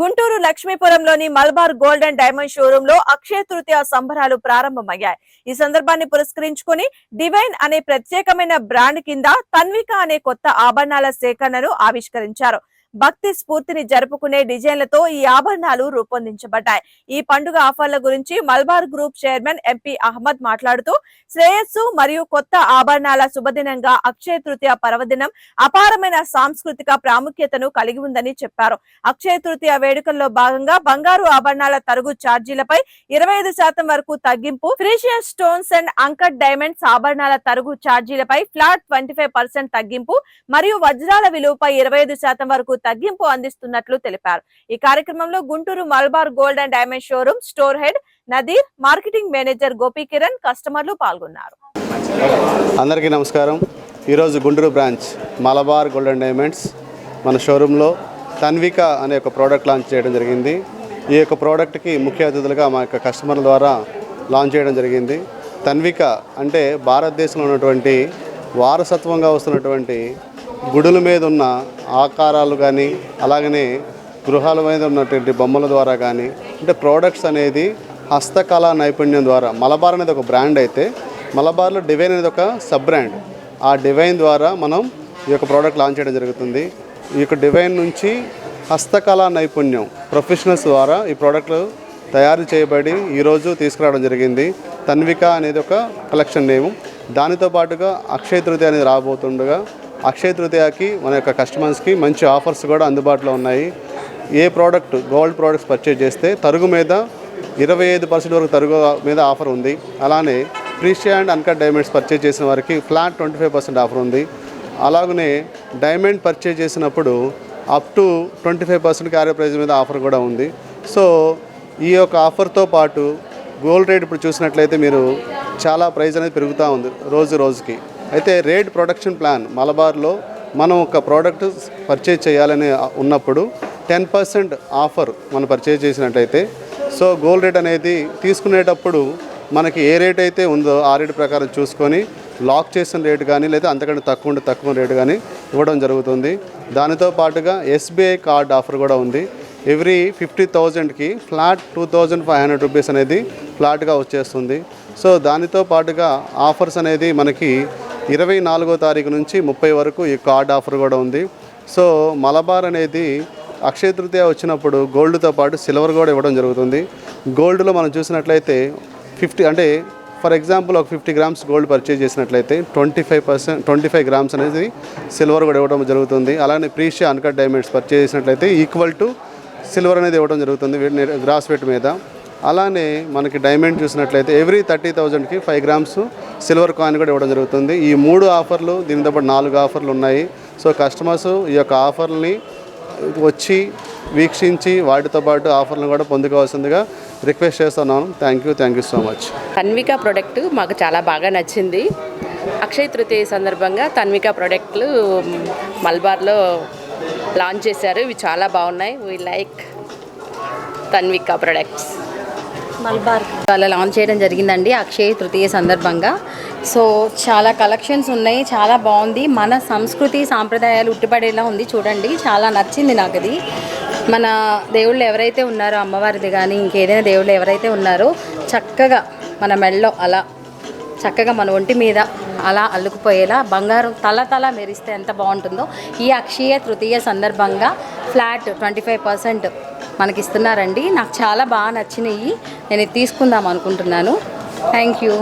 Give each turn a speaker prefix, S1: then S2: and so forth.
S1: గుంటూరు లక్ష్మీపురంలోని Malabar gold and diamond షోరూమ్లో అక్షయ తృతీయ సంబరాలు ప్రారంభమయ్యాయి. ఈ సందర్భాన్ని పురస్కరించుకుని డివైన్ అనే ప్రత్యేకమైన బ్రాండ్ కింద తన్విక అనే కొత్త ఆభరణాల సేకరణను ఆవిష్కరించారు. భక్తి స్ఫూర్తిని జరుపుకునే డిజైన్లతో ఈ ఆభరణాలు రూపొందించబడ్డాయి. ఈ పండుగ ఆఫర్ల గురించి Malabar group chairman MP Ahmad మాట్లాడుతూ శ్రేయస్సు మరియు కొత్త ఆభరణాల శుభదినంగా అక్షయ తృతీయ పర్వదినం అపారమైన సాంస్కృతిక ప్రాముఖ్యతను కలిగి ఉందని చెప్పారు. అక్షయ తృతీయ వేడుకల్లో భాగంగా బంగారు ఆభరణాల తరుగు ఛార్జీలపై ఇరవై ఐదు శాతం వరకు తగ్గింపు precious stones and uncut diamonds ఆభరణాల తరుగు ఛార్జీలపై ఫ్లాట్ ట్వంటీ ఫైవ్ తగ్గింపు మరియు వజ్రాల విలువపై ఇరవై ఐదు శాతం వరకు తగ్గింపు అందిస్తున్నట్లు తెలిపారు. ఈ కార్యక్రమంలో Guntur Malabar gold and diamond showroom store head Nadeer marketing manager Gopi Kiran కస్టమర్లు పాల్గొన్నారు.
S2: అందరికీ నమస్కారం. ఈరోజు Guntur branch Malabar gold and diamonds మన షోరూంలో తన్విక అనే ఒక ప్రోడక్ట్ లాంచ్ చేయడం జరిగింది. ఈ యొక్క ప్రోడక్ట్కి ముఖ్య అతిథులుగా మా యొక్క కస్టమర్ల ద్వారా లాంచ్ చేయడం జరిగింది. తన్విక అంటే భారతదేశంలో ఉన్నటువంటి వారసత్వంగా వస్తున్నటువంటి గుడుల మీద ఉన్న ఆకారాలు కానీ అలాగనే గృహాల మీద ఉన్నటువంటి బొమ్మల ద్వారా కానీ అంటే ప్రోడక్ట్స్ అనేది హస్తకళా నైపుణ్యం ద్వారా మలబార్ అనేది ఒక బ్రాండ్ అయితే మలబార్లో డివైన్ అనేది ఒక సబ్ బ్రాండ్ ఆ డివైన్ ద్వారా మనం ఈ యొక్క ప్రోడక్ట్ లాంచ్ చేయడం జరుగుతుంది. ఈ యొక్క డివైన్ నుంచి హస్తకళా నైపుణ్యం ప్రొఫెషనల్స్ ద్వారా ఈ ప్రోడక్ట్లు తయారు చేయబడి ఈరోజు తీసుకురావడం జరిగింది. తన్విక అనేది ఒక కలెక్షన్ నేము దానితో పాటుగా అక్షయ తృతీయ అనేది రాబోతుండగా అక్షయ తృతీయకి మన యొక్క కస్టమర్స్కి మంచి ఆఫర్స్ కూడా అందుబాటులో ఉన్నాయి. ఏ ప్రోడక్ట్ గోల్డ్ ప్రోడక్ట్స్ పర్చేజ్ చేస్తే తరుగు మీద ఇరవై ఐదు పర్సెంట్ వరకు తరుగు మీద ఆఫర్ ఉంది. అలానే Precia and uncut diamonds purchase చేసిన వారికి flat twenty five percent offer ఉంది. అలాగనే డైమండ్ పర్చేజ్ చేసినప్పుడు up to twenty five percent carry price మీద ఆఫర్ కూడా ఉంది. సో ఈ యొక్క ఆఫర్తో పాటు గోల్డ్ రేట్ ఇప్పుడు చూసినట్లయితే మీరు చాలా ప్రైస్ అనేది పెరుగుతూ ఉంది రోజు రోజుకి. అయితే రేట్ ప్రొడక్షన్ ప్లాన్ మలబార్లో మనం ఒక ప్రోడక్ట్ పర్చేజ్ చేయాలని ఉన్నప్పుడు టెన్ పర్సెంట్ ఆఫర్ మనం పర్చేజ్ చేసినట్టయితే సో గోల్డ్ రేట్ అనేది తీసుకునేటప్పుడు మనకి ఏ రేట్ అయితే ఉందో ఆ రేట్ ప్రకారం చూసుకొని లాక్ చేసిన రేటు కానీ లేదా అంతకంటే తక్కువ ఉంటే తక్కువ రేటు కానీ ఇవ్వడం జరుగుతుంది. దానితో పాటుగా ఎస్బీఐ కార్డ్ ఆఫర్ కూడా ఉంది. ఎవ్రీ ఫిఫ్టీ థౌజండ్కి flat two thousand five hundred rupees అనేది ఫ్లాట్గా వచ్చేస్తుంది. సో దానితో పాటుగా ఆఫర్స్ అనేది మనకి ఇరవై నాలుగో తారీఖు నుంచి ముప్పై వరకు ఈ కార్డ్ ఆఫర్ కూడా ఉంది. సో మలబార్ అనేది అక్షయ తృతీయ వచ్చినప్పుడు గోల్డ్తో పాటు సిల్వర్ కూడా ఇవ్వడం జరుగుతుంది. గోల్డ్లో మనం చూసినట్లయితే ఫిఫ్టీ అంటే ఫర్ ఎగ్జాంపుల్ ఒక ఫిఫ్టీ గ్రామ్స్ గోల్డ్ పర్చేజ్ చేసినట్లయితే twenty five percent twenty five grams అనేది సిల్వర్ కూడా ఇవ్వడం జరుగుతుంది. అలానే ప్రీషియా అన్కట్ డైమండ్స్ పర్చేజ్ చేసినట్లయితే ఈక్వల్ టు సిల్వర్ అనేది ఇవ్వడం జరుగుతుంది. గ్రాస్ వెయిట్ మీద. అలానే మనకి డైమండ్ చూసినట్లయితే ఎవ్రీ థర్టీ థౌజండ్కి ఫైవ్ గ్రామ్స్ సిల్వర్ కాయిన్ కూడా ఇవ్వడం జరుగుతుంది. ఈ మూడు ఆఫర్లు దీనితో పాటు నాలుగు ఆఫర్లు ఉన్నాయి. సో కస్టమర్స్ ఈ యొక్క ఆఫర్ని వచ్చి వీక్షించి వాటితో పాటు ఆఫర్లను కూడా పొందుకోవాల్సిందిగా రిక్వెస్ట్ చేస్తున్నాను. Thank you thank you so much.
S3: Tanvika product మాకు చాలా బాగా నచ్చింది. అక్షయ తృతీయ సందర్భంగా తన్విక ప్రోడక్ట్లు మల్బార్లో లాంచ్ చేశారు. ఇవి చాలా బాగున్నాయి. We like Tanvika products.
S4: Malabar. అలా లాంచ్ చేయడం జరిగిందండి అక్షయ తృతీయ సందర్భంగా. సో చాలా కలెక్షన్స్ ఉన్నాయి చాలా బాగుంది. మన సంస్కృతి సాంప్రదాయాలు ఉట్టిపడేలా ఉంది చూడండి. చాలా నచ్చింది నాకు అది. మన దేవుళ్ళు ఎవరైతే ఉన్నారో అమ్మవారిది కానీ ఇంకేదైనా దేవుళ్ళు ఎవరైతే ఉన్నారో చక్కగా మన మెడలో అలా చక్కగా మన ఒంటి మీద అలా అల్లుకుపోయేలా బంగారం తల తల మెరిస్తే ఎంత బాగుంటుందో. ఈ అక్షయ తృతీయ సందర్భంగా ఫ్లాట్ ట్వంటీ ఫైవ్ పర్సెంట్ మనకి ఇస్తున్నారండి నాకు చాలా బాగా నచ్చినాయి. నేను తీసుకుందాం అనుకుంటున్నాను. Thank you